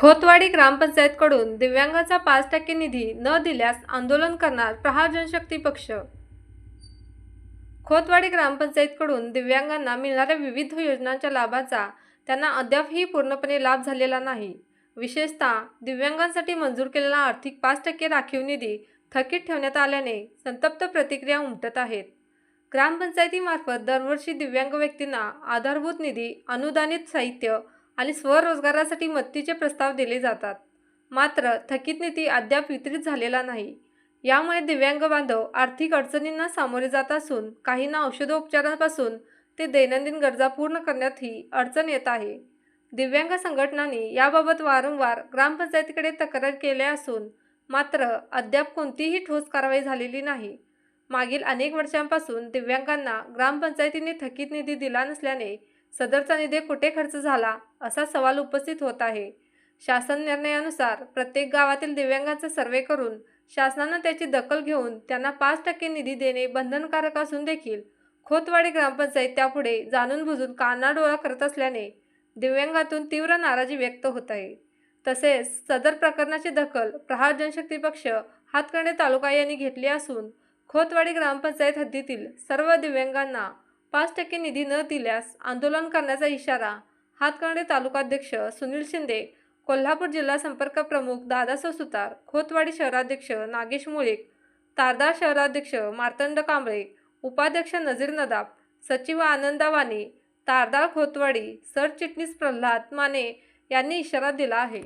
खोतवाडी ग्रामपंचायतकडून दिव्यांगाचा पाच टक्के निधी न दिल्यास आंदोलन करणार प्रहार जनशक्ती पक्ष. खोतवाडी ग्रामपंचायतकडून दिव्यांगांना मिळणाऱ्या विविध योजनांच्या लाभाचा त्यांना अद्यापही पूर्णपणे लाभ झालेला नाही. विशेषतः दिव्यांगांसाठी मंजूर केलेला आर्थिक पाच टक्के राखीव निधी थकीत ठेवण्यात आल्याने संतप्त प्रतिक्रिया उमटत आहेत. ग्रामपंचायतीमार्फत दरवर्षी दिव्यांग व्यक्तींना आधारभूत निधी अनुदानित साहित्य आणि स्वरोजगारासाठी मदतीचे प्रस्ताव दिले जातात. मात्र थकीत निधी अद्याप वितरित झालेला नाही. यामुळे दिव्यांग बांधव आर्थिक अडचणींना सामोरे जात असून काहींना औषधोपचारांपासून ते दैनंदिन गरजा पूर्ण करण्यातही अडचण येत आहे. दिव्यांग संघटनांनी याबाबत वारंवार ग्रामपंचायतीकडे तक्रार केल्या असून मात्र अद्याप कोणतीही ठोस कारवाई झालेली नाही. मागील अनेक वर्षांपासून दिव्यांगांना ग्रामपंचायतीने थकीत निधी दिला नसल्याने सदरचा निधी कुठे खर्च झाला असा सवाल उपस्थित होत आहे. शासन निर्णयानुसार प्रत्येक गावातील दिव्यांगांचा सर्वे करून शासनानं त्याची दखल घेऊन त्यांना पाच टक्के निधी देणे बंधनकारक असून देखील खोतवाडी ग्रामपंचायत त्यापुढे जाणून बुजून कानाडोळा करत असल्याने दिव्यांगातून तीव्र नाराजी व्यक्त होत आहे. तसेच सदर प्रकरणाची दखल प्रहार जनशक्ती पक्ष हातकंडे तालुका यांनी घेतली असून खोतवाडी ग्रामपंचायत हद्दीतील सर्व दिव्यांगांना पाच टक्के निधी न दिल्यास आंदोलन करण्याचा इशारा हातकंडे तालुकाध्यक्ष सुनील शिंदे कोल्हापूर जिल्हा संपर्क प्रमुख दादासाहेब सुतार खोतवाडी शहराध्यक्ष नागेश मुळीक तारदार शहराध्यक्ष मार्तंड कांबळे उपाध्यक्ष नजीर नदाब सचिव आनंदावानी तारदार खोतवाडी सरचिटणीस प्रल्हाद माने यांनी इशारा दिला आहे.